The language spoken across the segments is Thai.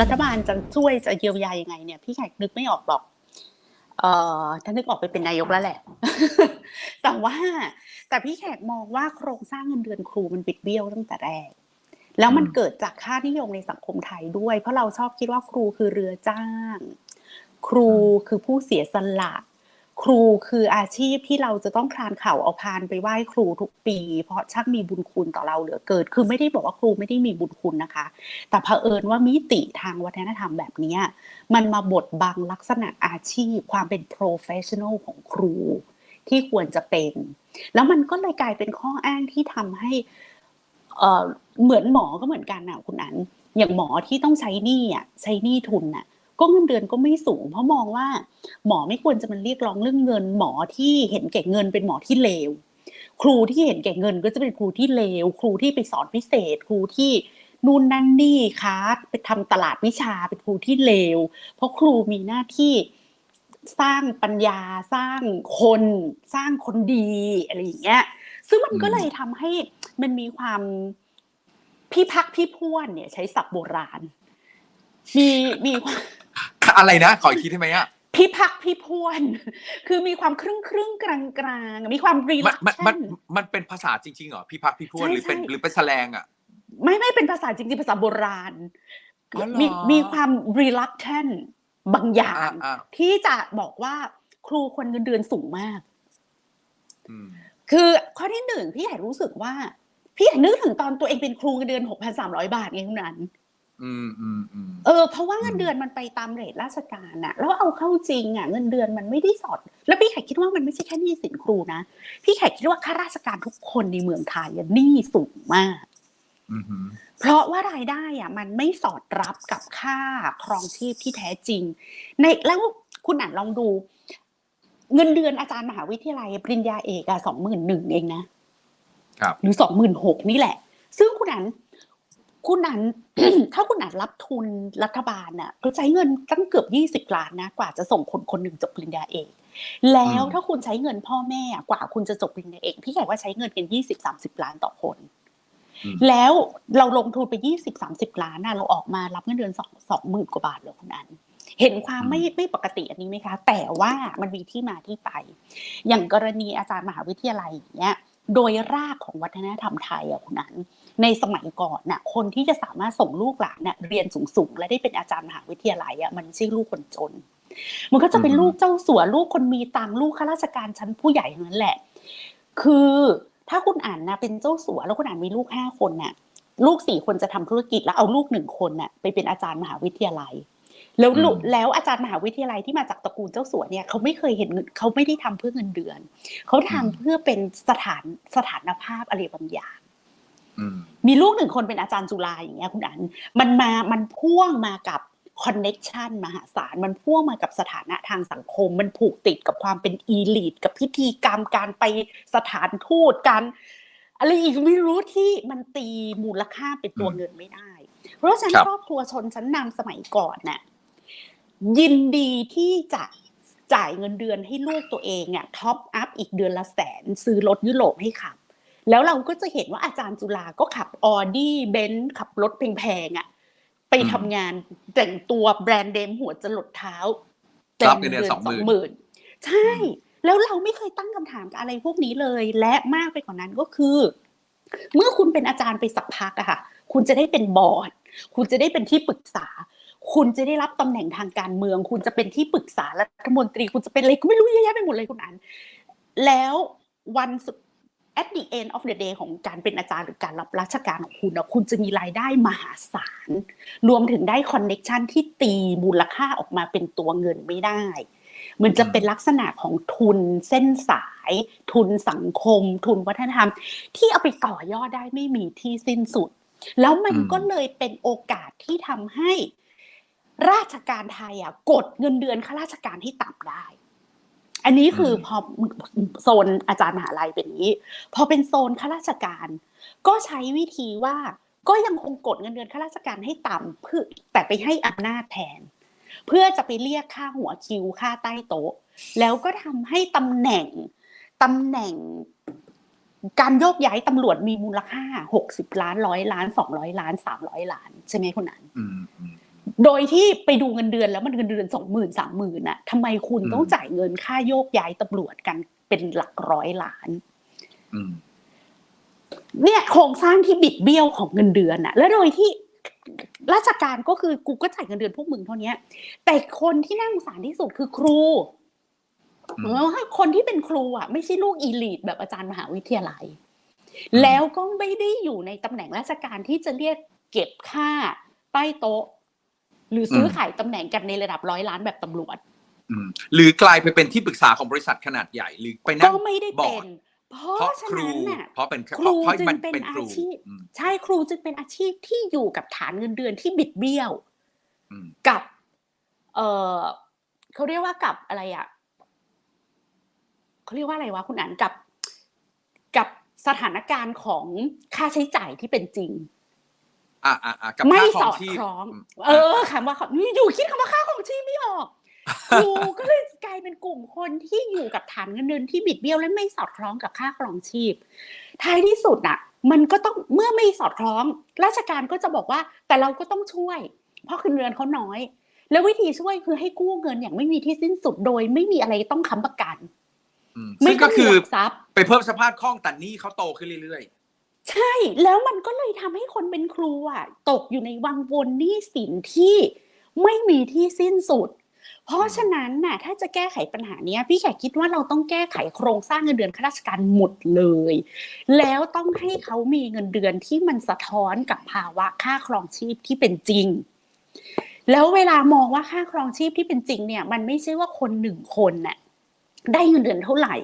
รัฐบาลจะช่วยจะเยียวยายังไงเนี่ยพี่แขกนึกไม่ออกหรอกเอ่อถ้านึกออกไปเป็นนายกแล้วแหละ แต่ว่า แต่พี่แขกมองว่าโครงสร้างเงินเดือนครูมันบิดเบี้ยวตั้งแต่แรก แล้วมันเกิดจากค่านิยมในสังคมไทยด้วย เพราะเราชอบคิดว่าครูคือเรือจ้าง ครูคือผู้เสียสละ ครูคืออาชีพที่เราจะต้องคลานเข่าเอาพานไปไหว้ครูทุกปี เพราะช่างมีบุญคุณต่อเราเหลือเกินคือไม่ได้บอกว่าครูไม่ได้มีบุญคุณนะคะ แต่เผอิญว่ามิติทางวัฒนธรรมแบบนี้มันมาบดบังลักษณะอาชีพ ความเป็น professional ของครูที่ควรจะเป็น แล้วมันก็เลยกลายเป็นข้ออ้างที่ทำให้เอ่อเหมือนหมอก็เหมือนกันนะคุณอันอย่างหมอที่ต้องใช้หนี้อะใช้หนี้ทุนน่ะ ก็เงินเดือนก็ไม่สูง เพราะมองว่าหมอไม่ควรจะมันเรียกร้องเรื่องเงิน หมอที่เห็นแก่เงินเป็นหมอที่เลว ครูที่เห็นแก่เงินก็จะเป็นครูที่เลว ครูที่ไปสอนพิเศษ ครูที่นู่นนั่นนี่ค้าไปทำตลาดวิชาเป็นครูที่เลว เพราะครูมีหน้าที่สร้างปัญญาสร้างคนสร้างคนดีอะไรอย่างเงี้ย ซึ่งมันก็เลยทำให้มันมีความพี่พักพี่พ่วนเนี่ย ใช้ศัพท์โบราณ มีมีความ อะไรนะ ขออีกทีได้ไหมอะพี่พักพี่พ่วน คือมีความครึ่งครึ่งกลางกลางๆมีความรีมัลันกมันมันชันมันเป็นภาษาจริงๆเหรอพี่พักพี่พูดใช่หรือเป็นใช่หรือเป็นแสลงอะไม่ไม่เป็นภาษาจริงๆภาษาโบราณอ๋อเหรอมีมีความ reluctant บางอย่างอ่าที่จะบอกว่าครูควรเงินเดือนสูงมากอืมคือข้อที่หนึ่งพี่ใหญ่รู้สึกว่า พี่ใหญ่นึกถึงตอนตัวเองเป็นครูเงินเดือนหกพันสามร้อยบาทไงคุณนัน อืมอืมอืมเออเพราะว่าเงินเดือนมันไปตามเรทราชการน่ะแล้วเอาเข้าจริงอะเงินเดือนมันไม่ได้สอด แล้วพี่ไข่คิดว่ามันไม่ใช่แค่หนี้สินครูนะพี่ไข่คิดว่าข้าราชการทุกคนในเมืองไทยอะหนี้สูงมากอืมอืมเพราะว่ารายได้อะมันไม่สอดรับกับค่าครองชีพที่แท้จริง ในแล้วคุณอ่านลองดู เงินเดือนอาจารย์มหาวิทยาลัยปริญญาเอกอะสองหมื่นหนึ่งเองนะครับหรือสองหมื่นหกนี่แหละ ซึ่งคุณอ่าน คุณอ่านถ้าคุณอ่านรับทุนรัฐบาลน่ะก็ใช้เงินตั้งเกือบยี่สิบล้านนะกว่าจะส่งคนคนหนึ่งจบปริญญาเอกแล้วถ้าคุณใช้เงินพ่อแม่อะกว่าคุณจะจบปริญญาเอกพี่แขกว่าใช้เงินกันยี่สิบสามสิบล้านต่อคนอืมแล้วเราลงทุนไปยี่สิบสามสิบล้านน่ะเราออกมารับเงินเดือนสองสองหมื่นกว่าบาทเลยคุณอันเห็นความไม่ไม่ปกติอันนี้ไหมคะ แต่ว่ามันมีที่มาที่ไป อย่างกรณีอาจารย์มหาวิทยาลัยอย่างเงี้ย โดยรากของวัฒนธรรมไทยอะคุณนั้น ในสมัยก่อนน่ะคนที่จะสามารถส่งลูกหลานน่ะเรียนสูงๆ และได้เป็นอาจารย์มหาวิทยาลัยอะมันไม่ใช่ลูกคนจน มันก็จะเป็นลูกเจ้าสัวลูกคนมีตังลูกข้าราชการชั้นผู้ใหญ่ทั้งนั้นแหละ คือถ้าคุณอ่านนะเป็นเจ้าสัวแล้วคุณอ่านมีลูกห้าคนน่ะลูกสี่คนจะทำธุรกิจแล้วเอาลูกหนึ่งคนน่ะไปเป็นอาจารย์มหาวิทยาลัย แล้วลูกอืมแล้วอาจารย์มหาวิทยาลัยที่มาจากตระกูลเจ้าสัวเนี่ยเขาไม่เคยเห็นเงินเขาไม่ได้ทำเพื่อเงินเดือน เขาทำเพื่อเป็นสถานสถานภาพอะไรบางอย่างอืมมีลูกหนึ่งคนเป็นอาจารย์จุฬาอย่างเงี้ยคุณอันมันมามันพ่วงมากับคอนเน็กชันมหาศาลมันพ่วงมากับสถานะทางสังคม มันผูกติดกับความเป็นอีลิทกับพิธีกรรมการไปสถานทูตการอะไรอีกไม่รู้ที่มันตีมูลค่าเป็นตัวอืมเงินไม่ได้ เพราะฉะนั้นครับครอบครัวชนชั้นนำสมัยก่อนน่ะ ยินดีที่จะจ่ายเงินเดือนให้ลูกตัวเองเนี่ยท็อปอัพอีกเดือนละแสน ซื้อรถยุโรปให้ขับ แล้วเราก็จะเห็นว่าอาจารย์จุฬาก็ขับออดี้เบนซ์ขับรถแพงๆอะไปอืมทำงานแต่งตัวแบรนด์เดมหัวจรดเท้ารับเงินเดือน20,000หมื่นใช่ แล้วเราไม่เคยตั้งคำถามกับอะไรพวกนี้เลย และมากไปกว่านั้นก็คือ เมื่อคุณเป็นอาจารย์ไปสักพักอะค่ะ คุณจะได้เป็นบอร์ด คุณจะได้เป็นที่ปรึกษา คุณจะได้รับตำแหน่งทางการเมือง คุณจะเป็นที่ปรึกษารัฐมนตรี คุณจะเป็นอะไรก็ไม่รู้เยอะแยะไปหมดเลยคุณอัน แล้ววันสุด at the end of the day ของการเป็นอาจารย์หรือการรับราชการของคุณนะคุณจะมีรายได้มหาศาล รวมถึงได้คอนเน็ชันที่ตีมูลค่าออกมาเป็นตัวเงินไม่ได้ มันจะเป็นลักษณะของทุนเส้นสาย ทุนสังคม ทุนวัฒนธรรม ที่เอาไปต่อยอดได้ไม่มีที่สิ้นสุด แล้วมันก็เลยเป็นโอกาสที่ทำให้ ราชการไทยอะกดเงินเดือนข้าราชการให้ต่ำได้ อันนี้คือพอโซนอาจารย์มหาลัยเป็นอย่างนี้ พอเป็นโซนข้าราชการ ก็ใช้วิธีว่าก็ยังคงกดเงินเดือนข้าราชการให้ต่ำเพื่อแต่ไปให้อำนาจแทน เพื่อจะไปเรียกค่าหัวคิวค่าใต้โต๊ะ แล้วก็ทำให้ตำแหน่งตำแหน่งการโยกย้ายตำรวจมีมูลค่าหกสิบล้านร้อยล้านสองร้อยล้านสามร้อยล้าน ใช่ไหมคุณนันอืมอืม โดยที่ไปดูเงินเดือนแล้วมันเงินเดือนสองหมื่นสามหมื่นน่ะทำไมคุณอืมต้องจ่ายเงินค่าโยกย้ายตำรวจกันเป็นหลักร้อยล้านอืมเนี่ยโครงสร้างที่บิดเบี้ยวของเงินเดือนน่ะแล้วโดยที่ราชการก็คือกูก็จ่ายเงินเดือนพวกมึงเท่านี้แต่คนที่น่าสงสารที่สุดคือครูอืมเหมือนว่าคนที่เป็นครูอะ ไม่ใช่ลูกอีลีทแบบอาจารย์มหาวิทยาลัย แล้วก็ไม่ได้อยู่ในตำแหน่งราชการที่จะเรียกเก็บค่าใต้โต๊ะ หรือซื้อขายตำแหน่งกันในระดับร้อยล้านแบบตำรวจอืมหรือกลายไปเป็นที่ปรึกษาของบริษัทขนาดใหญ่ หรือไปนั่ก็งไม่ได้บอเป็ร์ดนเพเพราะราะฉะครูนั้นน่ะเพราะเป็นครูเพราะจึงมันเป็นเป็นครูอาชีพอืมใช่ครูจึงเป็นอาชีพที่อยู่กับฐานเงินเดือนที่บิดเบี้ยวอืมกับ เออเขาเรียกว่ากับอะไรอะเขาเรียกว่าอะไรวะคุณอันกับ กับสถานการณ์ของค่าใช้จ่ายที่เป็นจริง อ่าอ่าอ่ากับไม่ค่าครสอองดชีพ คล้องมเออคำว่าเขาอยู่คิดคำว่าค่าของชีพไม่ออกครูก็เลยกลายเป็นกลุ่มคนที่อยู่กับฐานเงินเดือนที่บิดเบี้ยวและไม่สอดคล้องกับค่าครองชีพ ท้ายที่สุดน่ะ มันก็ต้องเมื่อไม่สอดคล้อง ราชการก็จะบอกว่า แต่เราก็ต้องช่วย เพราะเงินเดือนเขาน้อย แล้ววิธีช่วยคือให้กู้เงินอย่างไม่มีที่สิ้นสุดโดย ไม่มีอะไรต้องค้ำประกัน อืมไม่ซึ่งก็ต้องมีคือหลักทรัพย์ ไปเพิ่มสภาพคล่องแต่หนี้เขาโตขึ้นเรื่อย ใช่แล้วมันก็เลยทำให้คนเป็นครูอะ ตกอยู่ในวังวนหนี้สินที่ไม่มีที่สิ้นสุด เพราะฉะนั้นน่ะถ้าจะแก้ไขปัญหานี้พี่แขกคิดว่าเราต้องแก้ไขโครงสร้างเงินเดือนข้าราชการหมดเลย แล้วต้องให้เขามีเงินเดือนที่มันสะท้อนกับภาวะค่าครองชีพที่เป็นจริง แล้วเวลามองว่าค่าครองชีพที่เป็นจริงเนี่ย มันไม่ใช่ว่าคนหนึ่งคนน่ะได้เงินเดือนเท่าไหร่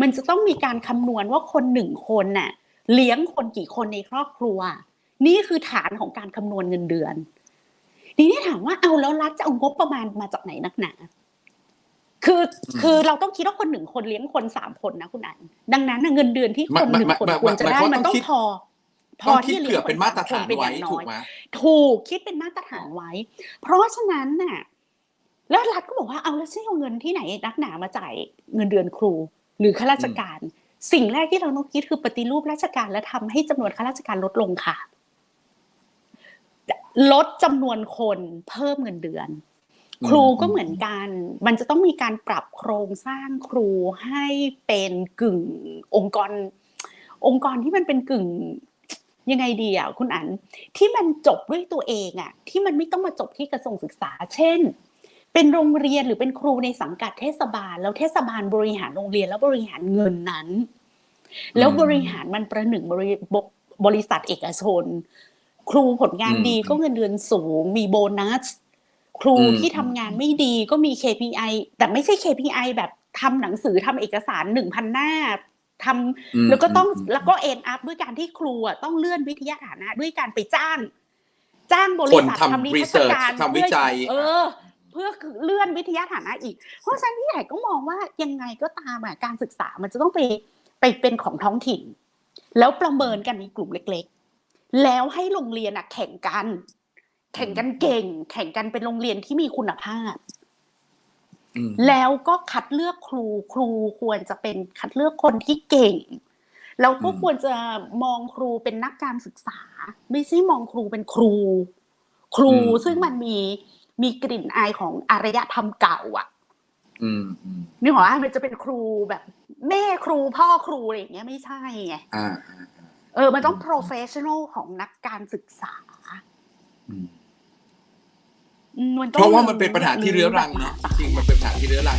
มันจะต้องมีการคำนวณว่าคนหนึ่งคนน่ะ เลี้ยงคนกี่คนในครอบครัว นี่คือฐานของการคำนวณเงินเดือนทีนี้ถามว่าเอาแล้วรัฐจะเอางบประมาณมาจากไหนนักหนาคือคือเราต้องคิดว่าคนหนึ่งคนเลี้ยงคนสามคนนะคุณอันดังนั้นน่ะเงินเดือนที่คนหนึ่งคนควรจะได้มันต้องพอๆพต้อองคิดที่จะเลี้เผื่ยองเป็นมาตรฐานคเป็ไว้อย่งถูน้กอยไหมถูกคิดเป็นมาตรฐานไว้ เพราะฉะนั้นน่ะ แล้วรัฐก็บอกว่าเอาแล้วฉันเอาเงินที่ไหนนักหนามาจ่ายเงินเดือนครู หรือข้าราชการ สิ่งแรกที่เราต้องคิดคือปฏิรูปราชการและทำให้จำนวนข้าราชการลดลงค่ะ ลดจำนวนคนเพิ่มเงินเดือน ครูก็เหมือนกัน มันจะต้องมีการปรับโครงสร้างครูให้เป็นกึ่งองค์กร องค์กรที่มันเป็นกึ่งยังไงดีอะคุณอันที่มันจบด้วยตัวเองอะ ที่มันไม่ต้องมาจบที่กระทรวงศึกษา เช่น เป็นโรงเรียนหรือเป็นครูในสังกัดเทศบาล แล้วเทศบาลบริหารโรงเรียนแล้วบริหารเงินนั้น แล้วบริหารมันประหนึ่งบริบบริษัทเอกชน ครูผลงานอืมดีก็เงินเดือนสูง มีโบนัส ครูอืมที่ทำงานไม่ดีก็มี KPI แต่ไม่ใช่ KPI แบบทำหนังสือทำเอกสารหนึ่งพันหน้าทำอืมแล้วก็ต้องอืมแล้วก็เอ็นอัพด้วยการที่ครูอะต้องเลื่อนวิทยาฐานะ ด้วยการไปจ้าง จ้างบริคนษัททำทำนิทรรศ research การทำวิจัยเพื่อเออเพื่อเลื่อนวิทยาฐานะอีก เพราะฉะนั้นพี่ใหญ่ก็มองว่ายังไงก็ตามอะการศึกษามันจะต้องไปไปเป็นของท้องถิ่น แล้วประเมินกันในกลุ่มเล็ก ๆ แล้วให้โรงเรียนอะแข่งกัน แข่งกันเก่ง แข่งกันเป็นโรงเรียนที่มีคุณภาพอืมแล้วก็คัดเลือกครูครูควรจะเป็นคัดเลือกคนที่เก่งแล้วก็อืมควรจะมองครูเป็นนักการศึกษา ไม่ใช่มองครูเป็นครู ครูซึ่งมันมี มีกลิ่นอายของอารยธรรมเก่าอะอืมอืมนึกออกว่ามันจะเป็นครูแบบ แม่ครูพ่อครูอะไรอย่างเงี้ยไม่ใช่ไงอ่าอ่าอ่าเออ มันต้อง professional ของนักการศึกษาอืมอืมมันต้เพองราะว่ามันเป็นปัญหาที่เรื้อรังแบบเนาะภาษาจริงมันเป็นปัญหาที่เรื้อรัง